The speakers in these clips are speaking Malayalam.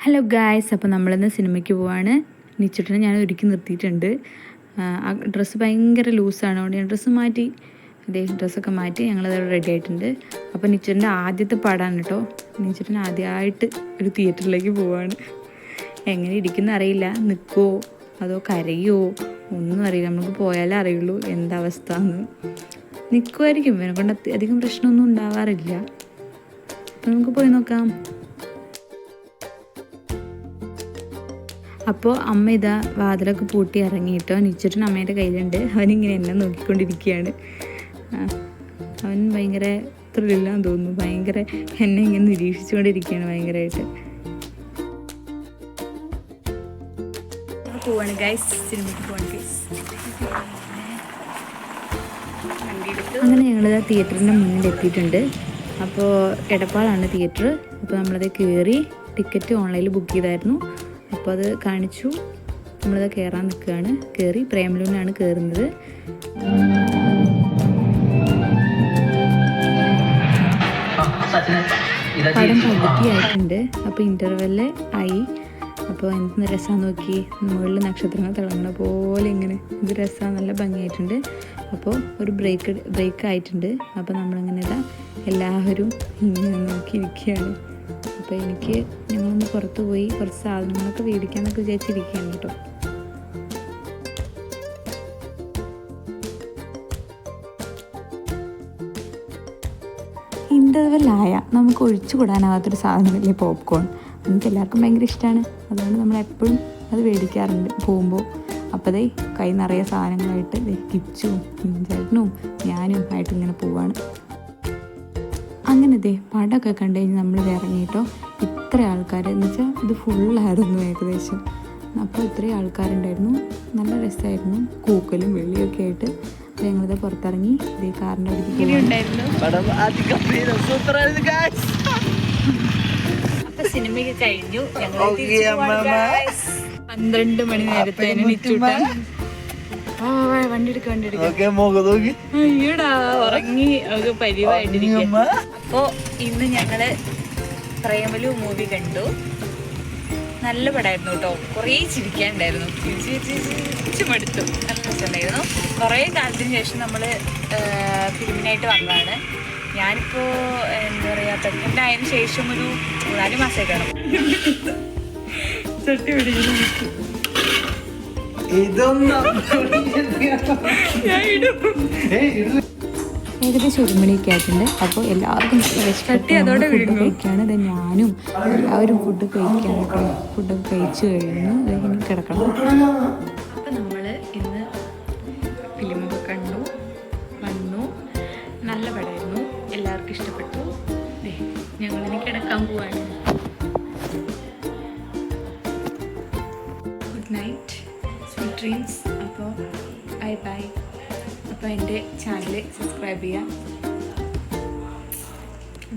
ഹലോ ഗായ്സ് അപ്പോൾ നമ്മളിന്ന് സിനിമയ്ക്ക് പോവാണ്. നിച്ചിട്ടിനെ ഞാൻ ഒരുക്കി നിർത്തിയിട്ടുണ്ട്. ആ ഡ്രസ്സ് ഭയങ്കര ലൂസാണ് അതുകൊണ്ട് ഞാൻ ഡ്രസ്സ് മാറ്റി അതേ ഡ്രസ്സൊക്കെ മാറ്റി ഞങ്ങളത് റെഡി ആയിട്ടുണ്ട്. അപ്പോൾ നിച്ചിട്ടിന്റെ ആദ്യത്തെ പാടാണ് കേട്ടോ നിച്ചിട്ടിന് ആദ്യമായിട്ട് ഒരു തിയേറ്ററിലേക്ക് പോവാണ്. എങ്ങനെ ഇരിക്കുന്ന അറിയില്ല. നിൽക്കുമോ അതോ കരയോ? ഒന്നും അറിയില്ല. നമുക്ക് പോയാലേ അറിയുള്ളൂ എന്താ അവസ്ഥ എന്ന് നിൽക്കുമായിരിക്കും ഇവനെ കൊണ്ട് അധികം പ്രശ്നമൊന്നും ഉണ്ടാവാറില്ല. അപ്പോൾ നമുക്ക് പോയി നോക്കാം. അപ്പോൾ അമ്മ ഇതാ വാതിലൊക്കെ പൂട്ടി ഇറങ്ങിയിട്ടോ. നിച്ചിട്ടും അമ്മേന്റെ കയ്യിലുണ്ട്. അവനിങ്ങനെ എന്നെ നോക്കിക്കൊണ്ടിരിക്കുകയാണ്. അവൻ ഭയങ്കര ത്രില്ലാന്ന് തോന്നുന്നു. ഭയങ്കര എന്നെ ഇങ്ങനെ നിരീക്ഷിച്ചുകൊണ്ടിരിക്കുകയാണ് ഭയങ്കരമായിട്ട് പോവാണ് ഗൈസ് സിനിമയ്ക്ക് പോവാണ് ഗൈസ് അങ്ങനെ ഞങ്ങളിതാ തിയേറ്ററിന്റെ മുന്നിൽ എത്തിയിട്ടുണ്ട്. അപ്പോൾ എടപ്പാളാണ് തിയേറ്റർ. അപ്പോൾ നമ്മളത് കയറി ടിക്കറ്റ് ഓൺലൈനിൽ ബുക്ക് ചെയ്തായിരുന്നു. അപ്പോൾ അത് കാണിച്ചു. നമ്മളത് കയറാൻ നിൽക്കുകയാണ്. കയറി പ്രേമലൂരിനാണ് കയറുന്നത് പടം പകുതിയായിട്ടുണ്ട് അപ്പോൾ ഇന്റർവെല്ല് ആയി. അപ്പോൾ എന്ത് രസമാണ് നോക്കി. മുകളിൽ നക്ഷത്രങ്ങൾ തിളങ്ങണ പോലെ ഇങ്ങനെ ഇത് രസമാണ്. നല്ല ഭംഗിയായിട്ടുണ്ട്. അപ്പോൾ ഒരു ബ്രേക്ക് ബ്രേക്ക് ആയിട്ടുണ്ട്. അപ്പോൾ നമ്മളിങ്ങനെ ഇതാ എല്ലാവരും ഇങ്ങനെ നോക്കിയിരിക്കുകയാണ് അപ്പോൾ എനിക്ക് ഞങ്ങളൊന്ന് പുറത്ത് പോയി കുറച്ച് സാധനങ്ങളൊക്കെ മേടിക്കാമെന്നൊക്കെ വിചാരിച്ചിരിക്കുകയാണ് കേട്ടോ. ഇന്റർവെല്ലായ നമുക്ക് ഒഴിച്ചുകൂടാനാകാത്തൊരു സാധനമില്ലേ പോപ്കോൺ? നമുക്ക് എല്ലാവർക്കും ഭയങ്കര ഇഷ്ടമാണ് അതുകൊണ്ട് നമ്മൾ എപ്പോഴും അത് മേടിക്കാറുണ്ട് പോകുമ്പോൾ. അപ്പോൾ കൈ നിറയെ സാധനങ്ങളായിട്ട് കിച്ചും ചേട്ടനും ഞാനും ആയിട്ട് ഇങ്ങനെ പോവാണ്. അങ്ങനെ ദേ പടമൊക്കെ കണ്ടു കഴിഞ്ഞ് നമ്മൾ ഇറങ്ങിയിട്ടോ. ഇത്ര ആൾക്കാർ എന്ന് വെച്ചാൽ ഇത് ഫുള്ളായിരുന്നു ഏകദേശം. അപ്പോൾ ഇത്രയും ആൾക്കാരുണ്ടായിരുന്നു. നല്ല രസമായിരുന്നു കൂക്കലും വെള്ളിയൊക്കെ ആയിട്ട്. അപ്പോൾ ഞങ്ങളിത് പുറത്തിറങ്ങി ഇതേ കാറിന്റെ. അപ്പൊ സിനിമയൊക്കെ കഴിഞ്ഞു. പന്ത്രണ്ട് മണി നേരത്തെ വണ്ടി എടുക്ക വണ്ടി എടുക്കാം. നോക്കിയേ മുഖം നോക്കി. അയ്യോടാ ഉറങ്ങി. ഒക്കെ പരിവായിട്ടിരിക്കുക അമ്മ. അപ്പോ ഇന്ന് ഞങ്ങൾ പ്രേമലു മൂവി കണ്ടു. നല്ല പടമായിരുന്നു കേട്ടോ. കുറേ ചിരിക്കാനുണ്ടായിരുന്നു. ചിരിച്ച് ചിരിച്ച് ചിരിച്ച് മടുത്തു. നല്ല രസമുണ്ടായിരുന്നു. കുറേ കാലത്തിന് ശേഷം നമ്മൾ ഫിലിമിനായിട്ട് വന്നതാണ്. ഞാനിപ്പോൾ എന്താ പറയുക പ്രഗ്നന്റ് ആയതിനു ശേഷം ഒരു മൂന്നാൽ മാസമൊക്കെ കാണും. ചട്ടി പിടിക്കുന്നു ഇതൊന്നും ഞാൻ ഇടും. ഏകദേശം ഒരു മണിയൊക്കെ ആയിട്ടുണ്ട്. അപ്പോൾ എല്ലാവർക്കും കഴിക്കുകയാണ്. ഇത് ഞാനും എല്ലാവരും ഫുഡ് കഴിക്കാണ് ഫുഡ് ഫുഡൊക്കെ കഴിച്ചു കഴിഞ്ഞു. ഇനി കിടക്കണം. അപ്പം നമ്മൾ ഇന്ന് ഫിലിമൊക്കെ കണ്ടു വന്നു. നല്ല പടമായിരുന്നു. എല്ലാവർക്കും ഇഷ്ടപ്പെട്ടു. ഞങ്ങളിനി കിടക്കാൻ പോവാണ്. ഗുഡ് നൈറ്റ് സ്വീറ്റ് ഡ്രീംസ് അപ്പോൾ ബൈ ബൈ അപ്പോൾ എന്റെ ചാനൽ സബ്സ്ക്രൈബ് ചെയ്യാം.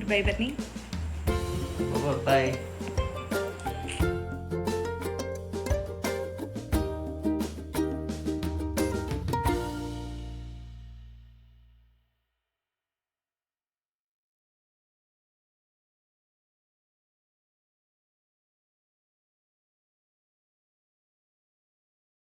ബൈ പുറത്തായി